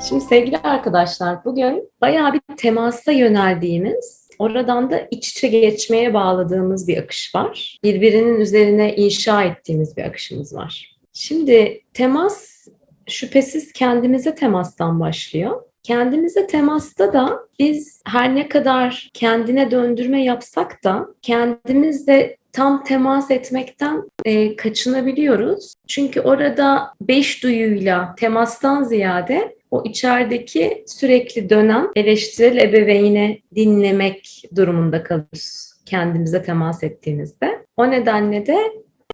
Şimdi sevgili arkadaşlar bugün bayağı bir temasa yöneldiğimiz, oradan da iç içe geçmeye bağladığımız bir akış var. Birbirinin üzerine inşa ettiğimiz bir akışımız var. Şimdi temas şüphesiz kendimize temastan başlıyor. Kendimize temasta da biz her ne kadar kendine döndürme yapsak da kendimizle tam temas etmekten e, kaçınabiliyoruz. Çünkü orada beş duyuyla temastan ziyade o içerideki sürekli dönen eleştirel ebeveyni dinlemek durumunda kalırız kendimize temas ettiğimizde. O nedenle de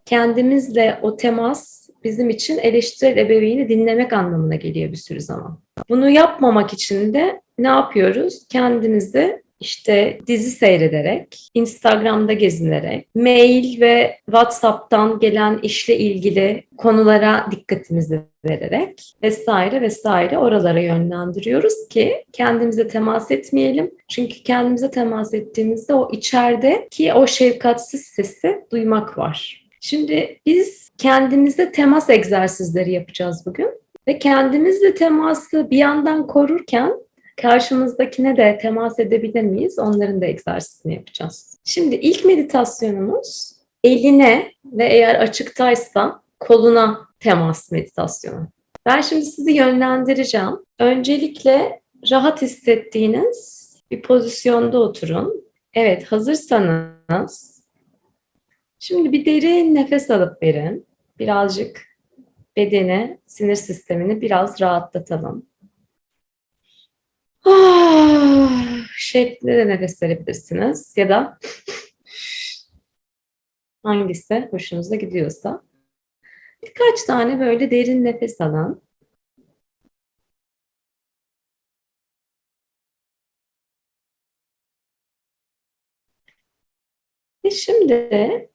kendimizle o temas bizim için eleştirel ebeveyni dinlemek anlamına geliyor bir sürü zaman. Bunu yapmamak için de ne yapıyoruz? Kendimizi işte dizi seyrederek, Instagram'da gezinerek, mail ve WhatsApp'tan gelen işle ilgili konulara dikkatimizi vererek vesaire vesaire oralara yönlendiriyoruz ki kendimize temas etmeyelim. Çünkü kendimize temas ettiğimizde o içerideki o şefkatsiz sesi duymak var. Şimdi biz kendimize temas egzersizleri yapacağız bugün ve kendimizle teması bir yandan korurken karşımızdakine de temas edebilir miyiz? Onların da egzersizini yapacağız. Şimdi ilk meditasyonumuz eline ve eğer açıktaysa koluna temas meditasyonu. Ben şimdi sizi yönlendireceğim. Öncelikle rahat hissettiğiniz bir pozisyonda oturun. Evet, hazırsanız şimdi bir derin nefes alıp verin. Birazcık bedeni, sinir sistemini biraz rahatlatalım. Ah, şeklinde de nefes verebilirsiniz ya da hangisi hoşunuza gidiyorsa. Birkaç tane böyle derin nefes alın. Ve şimdi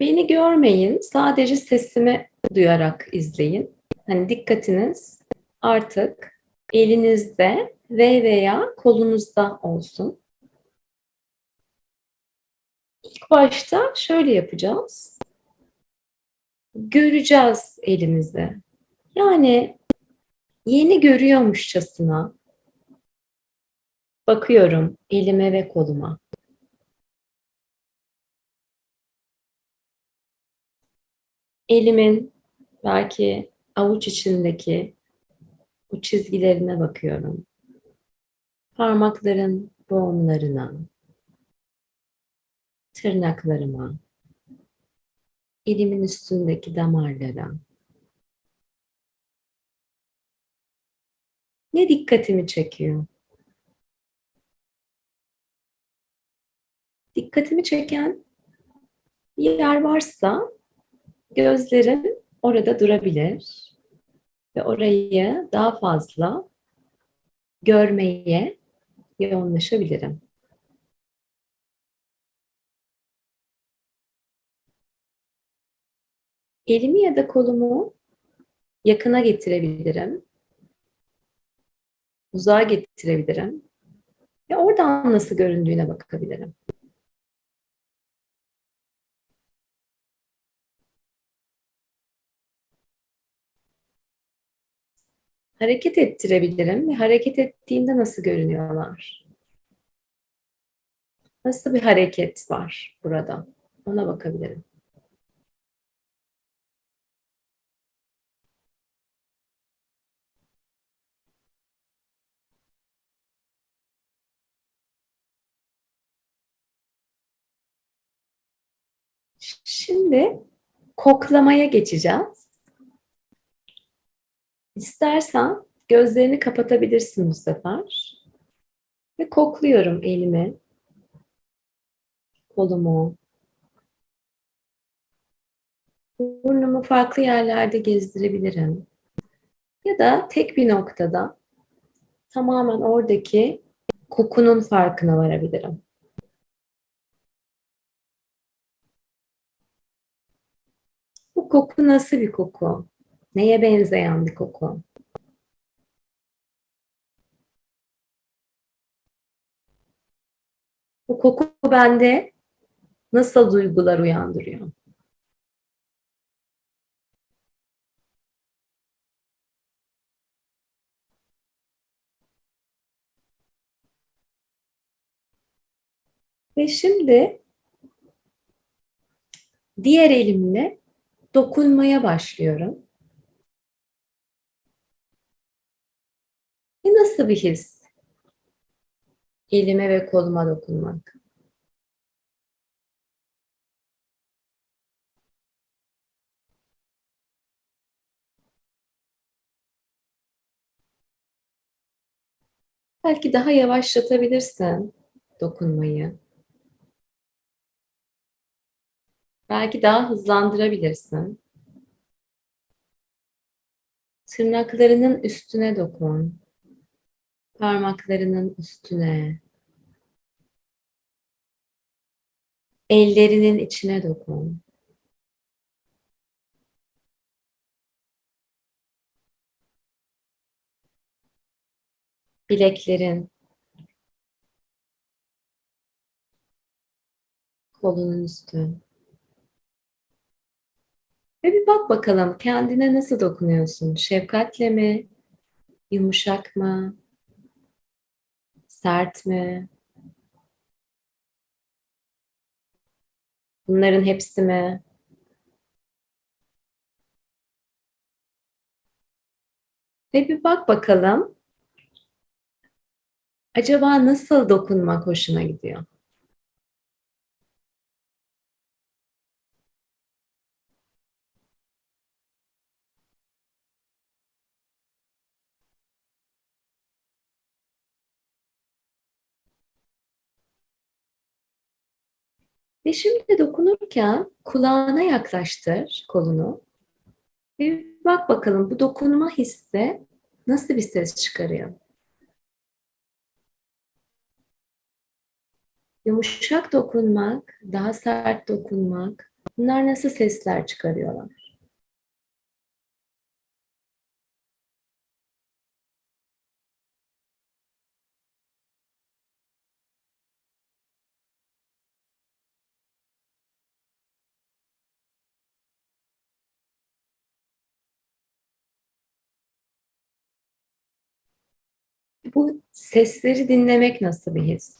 beni görmeyin, sadece sesimi duyarak izleyin. Hani dikkatiniz artık elinizde ve veya kolunuzda olsun. İlk başta şöyle yapacağız. Göreceğiz elimizi. Yani yeni görüyormuşçasına bakıyorum elime ve koluma. Elimin belki avuç içindeki bu çizgilerine bakıyorum. Parmakların boğumlarına, tırnaklarıma, elimin üstündeki damarlara. Ne dikkatimi çekiyor? Dikkatimi çeken yer varsa gözlerim orada durabilir ve orayı daha fazla görmeye yoğunlaşabilirim. Elimi ya da kolumu yakına getirebilirim. Uzağa getirebilirim. Ve oradan nasıl göründüğüne bakabilirim. Hareket ettirebilirim ve hareket ettiğinde nasıl görünüyorlar? Nasıl bir hareket var burada? Ona bakabilirim. Şimdi koklamaya geçeceğiz. İstersen gözlerini kapatabilirsin bu sefer. Ve kokluyorum elimi, kolumu, burnumu farklı yerlerde gezdirebilirim. Ya da tek bir noktada tamamen oradaki kokunun farkına varabilirim. Bu koku nasıl bir koku? Neye benzeyen bir koku? Bu koku bende nasıl duygular uyandırıyor? Ve şimdi diğer elimle dokunmaya başlıyorum. Nasıl bir his? Elime ve koluma dokunmak. Belki daha yavaşlatabilirsin dokunmayı. Belki daha hızlandırabilirsin. Tırnaklarının üstüne dokun. Parmaklarının üstüne. Ellerinin içine dokun. Bileklerin, kolunun üstü. Ve bir bak bakalım kendine nasıl dokunuyorsun? Şefkatle mi? Yumuşak mı? Sert mi? Bunların hepsi mi? Ve bir bak bakalım. Acaba nasıl dokunmak hoşuna gidiyor? Ve şimdi dokunurken kulağına yaklaştır kolunu. Bir bak bakalım bu dokunma hissi nasıl bir ses çıkarıyor? Yumuşak dokunmak, daha sert dokunmak, bunlar nasıl sesler çıkarıyorlar? Bu sesleri dinlemek nasıl bir his?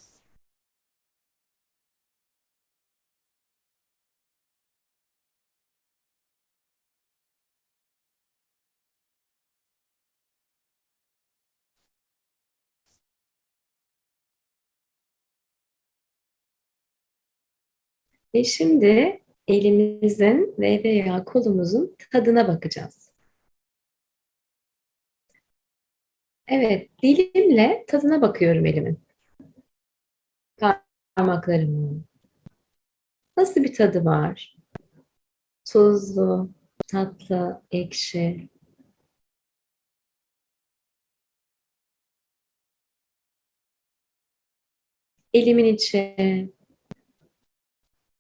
Ve şimdi elimizin ve veya kolumuzun tadına bakacağız. Evet, dilimle tadına bakıyorum elimin. Parmaklarımın. Nasıl bir tadı var? Tuzlu, tatlı, ekşi. Elimin içi,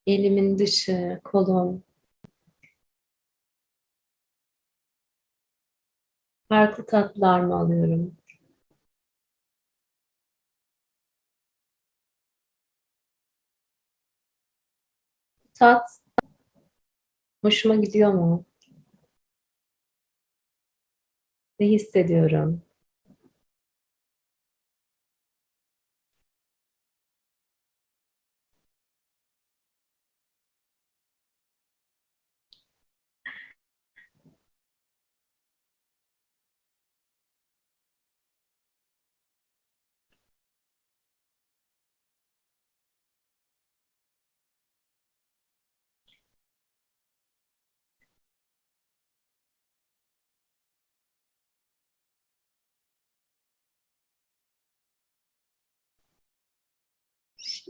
elimin dışı, kolum. Farklı tatlar mı alıyorum? Tat hoşuma gidiyor mu? Ne hissediyorum?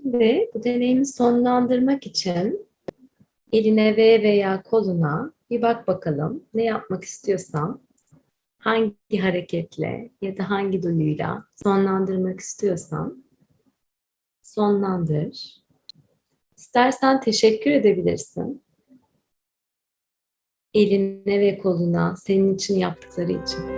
Şimdi bu deneyimi sonlandırmak için eline ve veya koluna bir bak bakalım ne yapmak istiyorsan hangi hareketle ya da hangi duyuyla sonlandırmak istiyorsan sonlandır. İstersen teşekkür edebilirsin. Eline ve koluna senin için yaptıkları için.